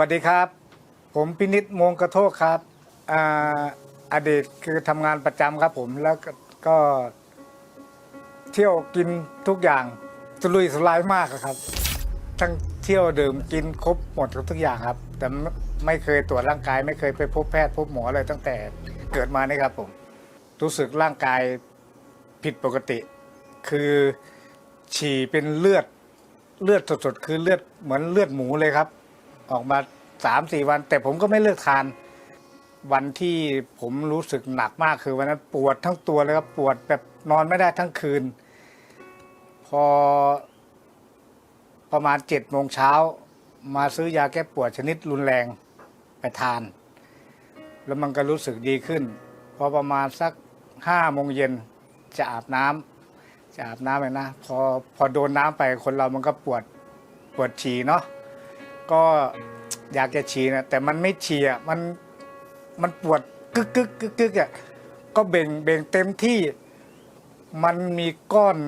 วัสดีครับ ผมพินิษมงกระโทกครับอ่าอดีตคือทำงานประจำครับผมแล้วก็กเที่ยวกินทุกอย่างสุรุ่ยสุร่ายมากครับ ทั้งเที่ยวดื่มกินครบหมดทุกอย่างครับ แต่ไม่เคยตรวจร่างกายไม่เคยไปพบแพทย์พบหมอเลยตั้งแต่เกิดมานี่ครับผมรู้สึกร่างกายผิดปกติ คือฉี่เป็นเลือดเลือดสดๆคือเลือดเหมือนเลือดหมูเลยครับ ออกมาสามสี่วัน แต่ผมก็ไม่เลิกทาน วันที่ผมรู้สึกหนักมากคือวันนั้นปวดทั้งตัวเลยครับปวดแบบนอนไม่ได้ทั้งคืน พอประมาณเจ็ดโมงเช้า มาซื้อยาแก้ปวดชนิดรุนแรงไปทาน แล้วมันก็รู้สึกดีขึ้น พอประมาณสักห้าโมงเย็นจะอาบน้ำจะอาบน้ำเลยนะ พอพอโดนน้ำไปคนเรามันก็ปวดปวดฉี่เนาะ ก็อยากจะฉี่นะแต่มันไม่ฉี่อะมันมันปวดกึกกึกกึกกึกอะก็เบ่งเบ่งเต็มที่ มันมีก้อน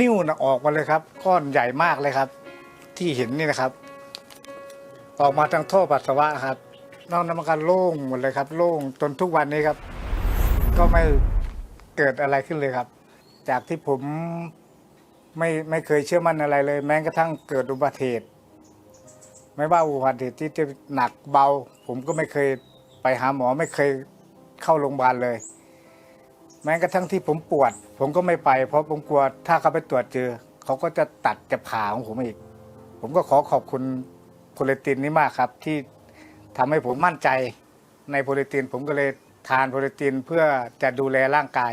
นิ้วนะออกมาเลยครับ ก้อนใหญ่มากเลยครับ ที่เห็นนี่นะครับ ออกมาทางท่อปัสสาวะครับนอกนั้นมันก็โล่งหมดเลยครับ โล่งจนทุกวันนี้ครับ ก็ไม่เกิดอะไรขึ้นเลยครับ จากที่ผมไม่ไม่เคยเชื่อมั่นอะไรเลย แม้กระทั่งเกิดอุบัติเหตุ ไม่ว่าอุบัติเหตุที่จะหนักเบา ผมก็ไม่เคยไปหาหมอไม่เคยเข้าโรงพยาบาลเลย แม้กระทั่งที่ผมปวด ผมก็ไม่ไป เพราะผมกลัวถ้าเขาไปตรวจเจอ เขาก็จะตัดจะผ่าของผมอีก ผมก็ขอขอบคุณโพลิตินนี้มากครับ ที่ทำให้ผมมั่นใจในโพลิติน ผมก็เลยทานโพลิตินเพื่อจะดูแลร่างกาย